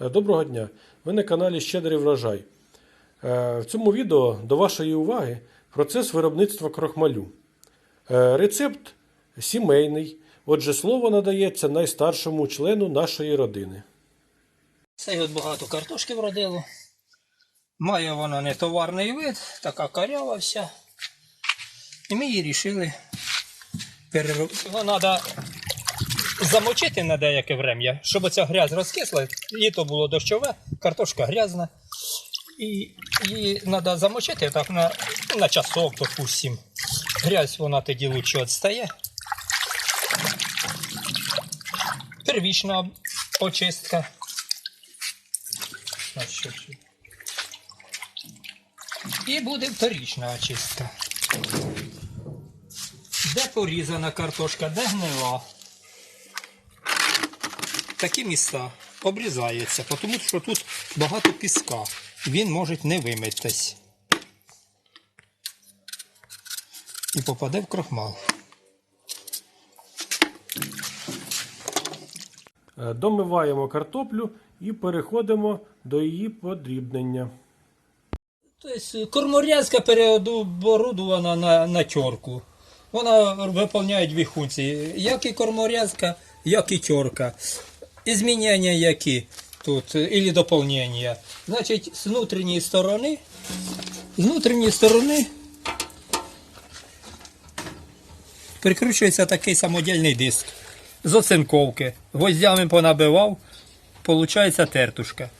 Е, Доброго дня! Ви на каналі Щедрий врожай. Е, В цьому відео до вашої уваги процес виробництва крохмалю. Е, Рецепт сімейний, отже, слово надається найстаршому члену нашої родини. Це от багато картошки вродило. Має вона не товарний вид, така карява вся. І ми її рішили переробити. Його треба замочити на деяке врем'я, щоб оця грязь розкисла. Літо було дощове, картошка грязна. І її треба замочити так на, на часок, допустим. Грязь вона тоді лучше відстає. Первічна очистка. І буде вторічна очистка. Де порізана картошка, де гнила. Такі міста обрізаються, тому що тут багато піска. Він може не вимитись. І попаде в крохмал. Е, Домиваємо картоплю і переходимо до її подрібнення. Тобто корморізка переоборудована на, на тьорку. Вона виконує дві функції. Як і корморізка, як і тьорка. І змінення які тут, і доповнення. Значить, з внутрішньої сторони, з внутрішньої сторони прикручується такий самодільний диск з оцинковки. Гвоздями понабивав, виходить тертушка.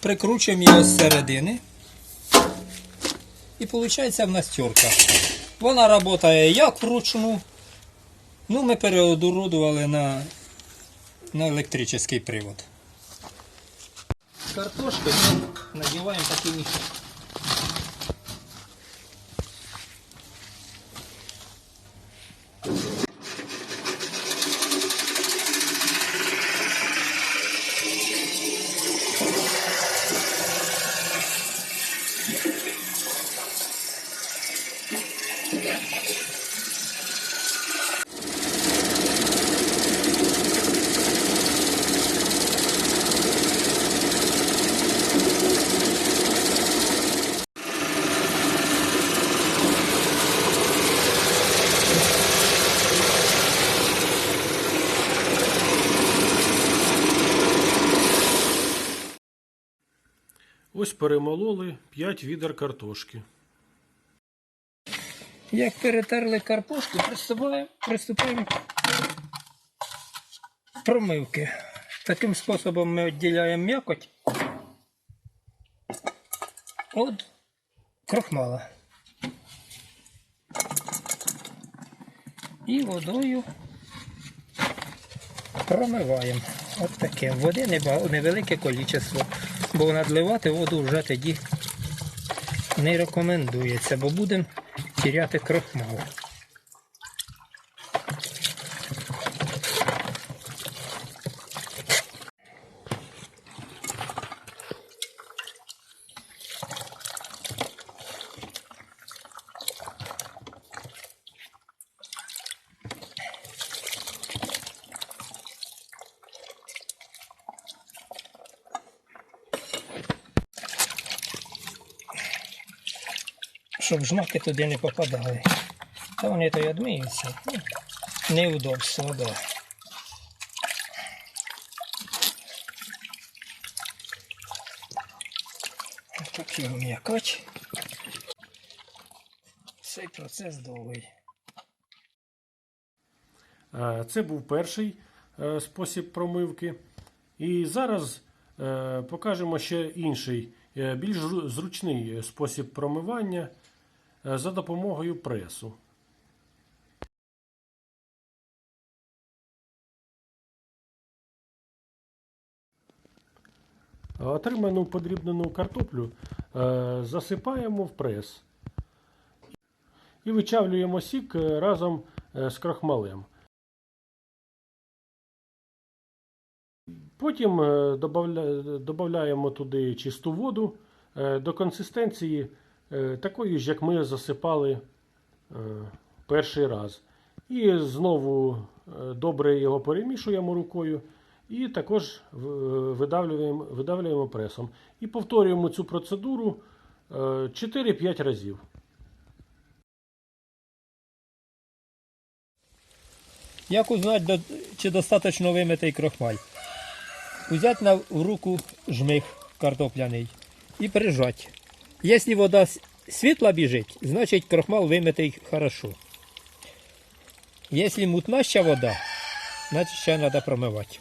Прикручуємо його з середини. І виходить в нас тюрка. Вона працює як вручну. Ну, ми переоборудували на, на электрический привод. Картошку мы надеваем такий перемололи 5 відер картошки. Як перетерли карпушку, приступаємо, приступаємо промивки. Таким способом ми відділяємо м'якоть від крохмала. І водою промиваємо. От таке. Води невелике кількість, бо надливати воду вже тоді не рекомендується, бо будемо тіряти крохмал. Щоб жмаки туди не попадали. Та вони то й одмиються. Ну, Неудобство, да. Такий м'якач. Цей процес довгий. Е, Це був перший е, спосіб промивки. І зараз е, покажемо ще інший, більш зручний спосіб промивання за допомогою пресу. Отриману подрібнену картоплю е, засипаємо в прес і вичавлюємо сік е, разом е, з крохмалем. Потім е, додаємо туди чисту воду е, до консистенції е, такої ж, як ми засипали е, перший раз. І знову е, добре його перемішуємо рукою і також видавлюємо, видавлюємо пресом. І повторюємо цю процедуру е, 4-5 разів. Як узнати, чи достатньо вимитий крохмаль? Взяти на руку жмих картопляний і прижати. Якщо вода світла біжить, значить крохмал вимитий хорошо. Якщо мутнаща вода, значить ще треба промивати.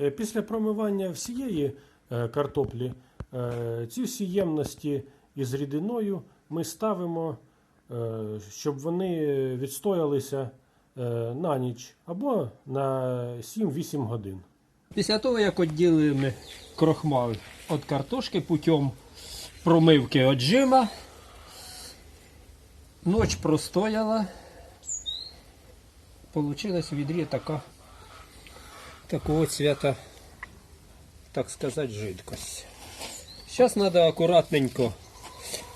Е, Після промивання всієї е, картоплі е, ці всі ємності із рідиною ми ставимо, щоб вони відстоялися на ніч або на 7-8 годин. Після того, як відділили крохмал від картошки путем промивки отжима, ніч простояла, получилась в відрі така такого цвета, так сказати, жидкость. Зараз треба акуратненько.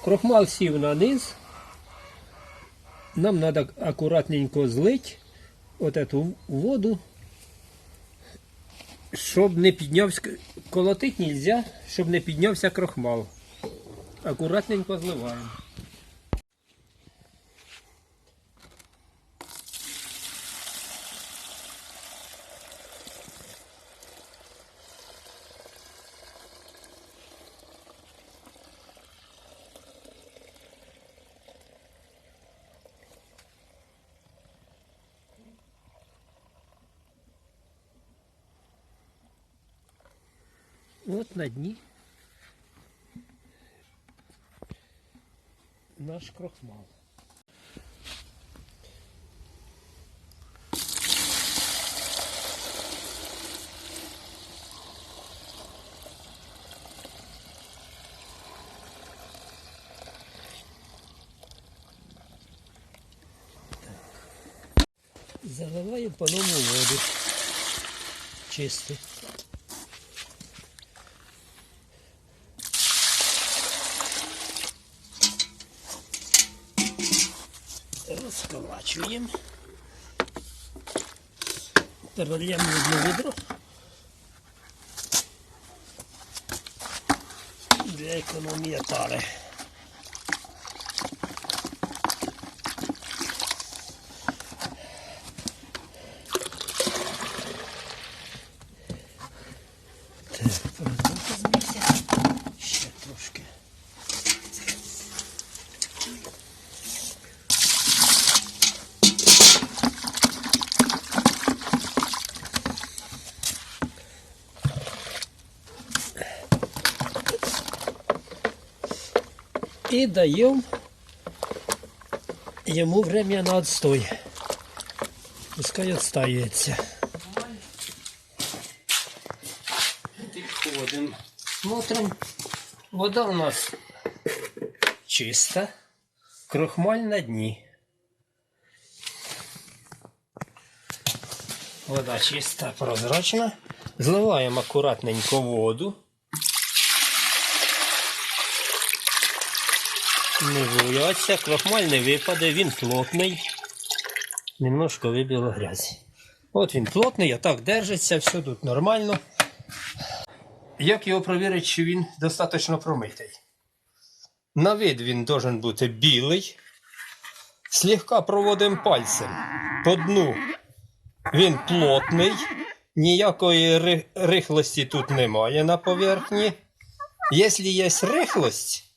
Крохмал сів на низ. Нам треба акуратненько злити от эту воду щоб не піднявся, колотить нельзя, щоб не піднявся крохмал. Акуратненько зливаємо. От на дні наш крохмал. Заливаю по нову воду. Чисту. Перельємо в одне відро. Для І даємо йому время на отстой. Пускай отстається. Підходимо. Смотрим. Вода у нас чиста. Крохмаль на дні. Вода чиста, прозрачна. Зливаємо акуратненько воду. Не бояться, крохмаль не випаде, він плотний. Немножко вибило грязі. От він плотний, а так держиться, все тут нормально. Як його провірити, чи він достатньо промитий? На вид він должен бути білий. Слегка проводимо пальцем по дну. Він плотний, ніякої рихлості тут немає на поверхні. Якщо є рихлость,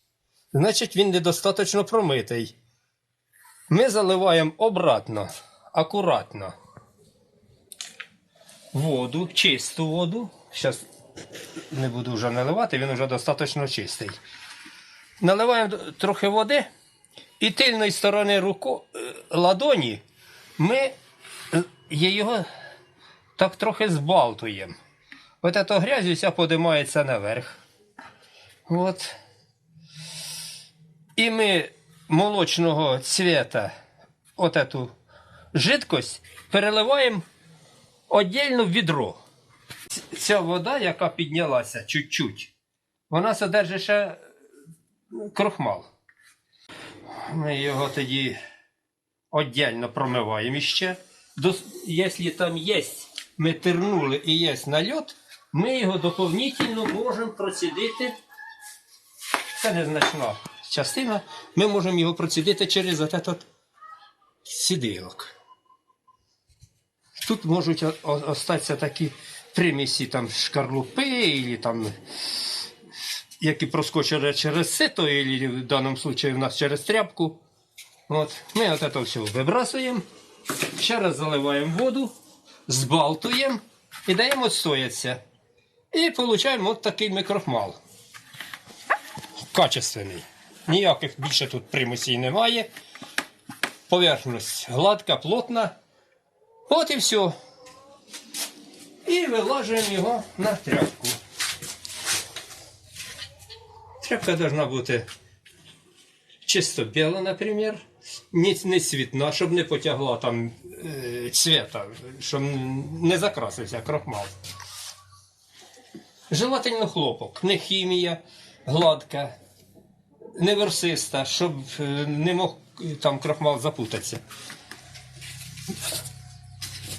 значить він недостатньо промитий. Ми заливаємо обратно, акуратно. Воду, чисту воду. Зараз не буду вже наливати, він вже достатньо чистий. Наливаємо трохи води і тильної сторони руко, е, ладоні ми е, його так трохи збалтуємо. От ета грязь вся подимається наверх. От. І ми молочного цвета от эту жидкость переливаємо віддільно в відро. Ця вода, яка піднялася чуть-чуть, вона содержить ще е, крохмал. Ми його тоді віддільно промиваємо Дос- Якщо там є, ми тернули і є нальот, ми його доповнительно можемо процідити. Це незначна частина. Ми можемо його процідити через этот сідилок. Тут можуть остатися такі примісі там шкарлупи, і там, які проскочили через сито, і в даному випадку в нас через тряпку. От. Ми от це все вибрасуємо, ще раз заливаємо воду, збалтуємо і даємо відстоятися. І отримуємо от такий микрохмал. Качественний. Ніяких більше тут примусів немає. Поверхність гладка, плотна. От і все. І вилажуємо його на тряпку. Тряпка должна бути чисто біла, наприклад. Не, цвітна, щоб не потягла там е, цвіта, щоб не закрасився крохмал. Желательно хлопок, не хімія, гладка, не версиста, щоб е, не мог е, там крохмал запутатися.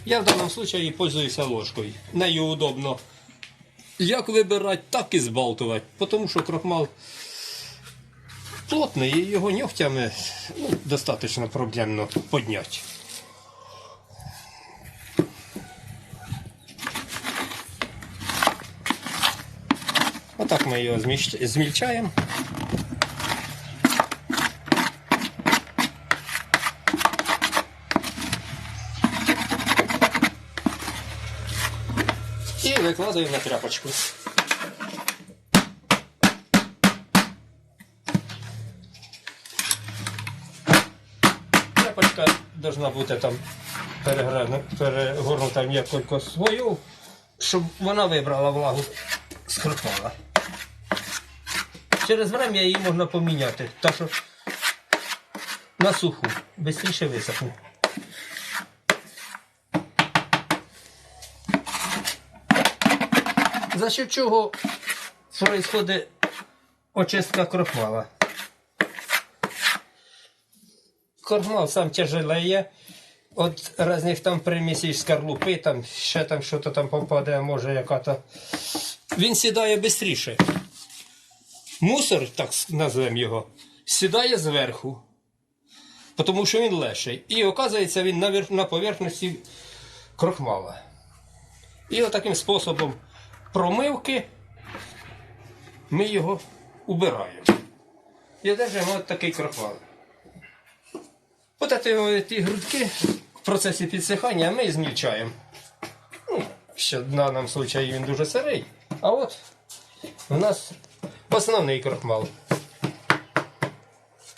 Я в даному випадку пользуюся ложкою. Нею удобно як вибирати, так і збалтувати. Тому що крохмал плотний і його нігтями ну, достатньо проблемно підняти. Отак ми його змільчаємо. Викладаємо на тряпочку. Тряпочка должна бути там перегорнута в несколько слоїв, щоб вона вибрала влагу з крохмала. Через время її можна поміняти, так що на суху, швидше висохне. За що чого происходить очистка крохмала? Крохмал сам тяжелее. От різних там примісів скорлупи, там ще там що-то там попаде, може яка-то. Він сідає швидше. Мусор, так назвемо його, сідає зверху, тому що він легший. І оказується він на, вер- на поверхності крохмала. І отаким способом промивки ми його убираємо. І одержимо от такий крохмал. От ті грудки в процесі підсихання ми змільчаємо. Ну, ще в даному випадку він дуже сирий. А от у нас основний крохмал.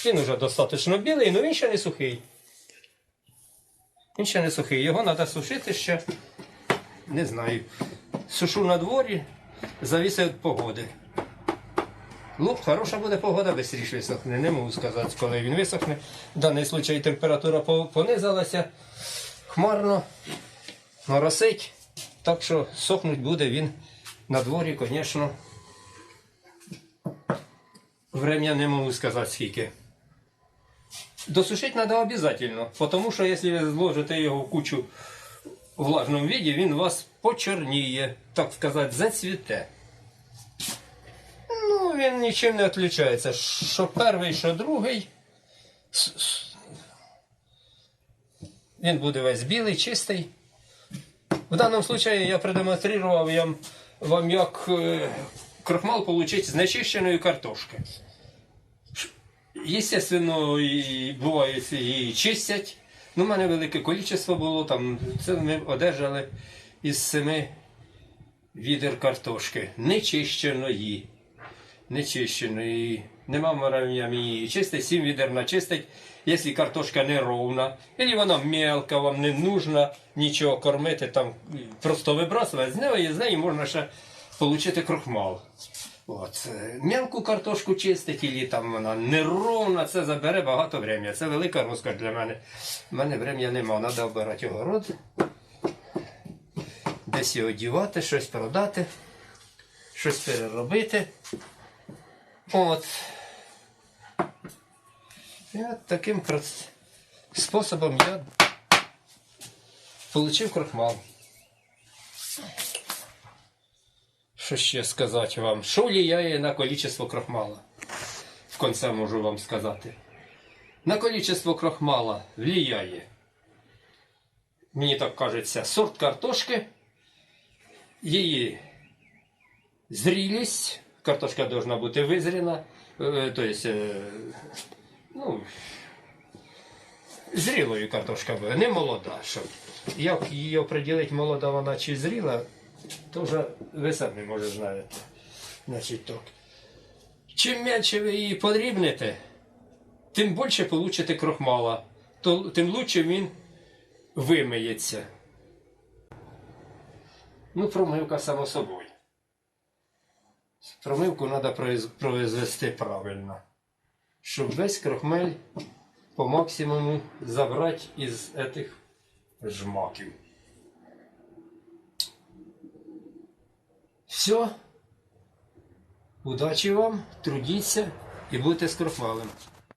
Він вже достатньо білий, але він ще не сухий. Він ще не сухий. Його треба сушити ще, не знаю. Сушу на дворі, завісить від погоди. Ну, хороша буде погода, швидше висохне. Не можу сказати, коли він висохне. В даний случай температура понизилася, хмарно, моросить. Так що сохнуть буде він на дворі, звісно. Врем'я не можу сказати скільки. Досушити треба обов'язково, тому що якщо ви зложите його в кучу в влажному віді, він вас почорніє, так сказати, зацвіте. Ну, він нічим не відрізняється. Що перший, що другий. Він буде весь білий, чистий. В даному випадку я продемонстрував вам, як е, крохмал отримати з нечищеної картошки. Естественно, буває, і чистять. Ну, у мене велике кількість було, там, це ми одержали із семи відер картошки. Нечищеної. Нечищеної. Нема мурав'ям її чистить, сім відер начистить, якщо картошка не ровна, або вона мелка, вам не нужно нічого кормити, там просто вибрасувати, з неї, з неї можна ще отримати крохмал. От. е, картошку чистить, і там вона неровна, це забере багато времени. Це велика розкош для мене. У мене времени нема, треба обирати огород, десь його дівати, щось продати, щось переробити. От. І от таким способом я Получив крохмал. Що ще сказати вам? Що влияє на количество крохмала? В конце можу вам сказати. На количество крохмала влияє. Мені так кажеться, сорт картошки, її зрілість. Картошка должна бути визріна. То есть, е, ну, зрілою картошка буде, не молода. Щоб. Як її оприділити, молода вона чи зріла, то вже ви самі може знаєте. Значить так. Чим менше ви її подрібните, тим більше получите крохмала, то, тим лучше він вимиється. Ну, промивка само собою. Промивку треба произвести правильно, щоб весь крохмель по максимуму забрати із цих жмаків. Все. Удачі вам, трудіться і будьте з крохмалем.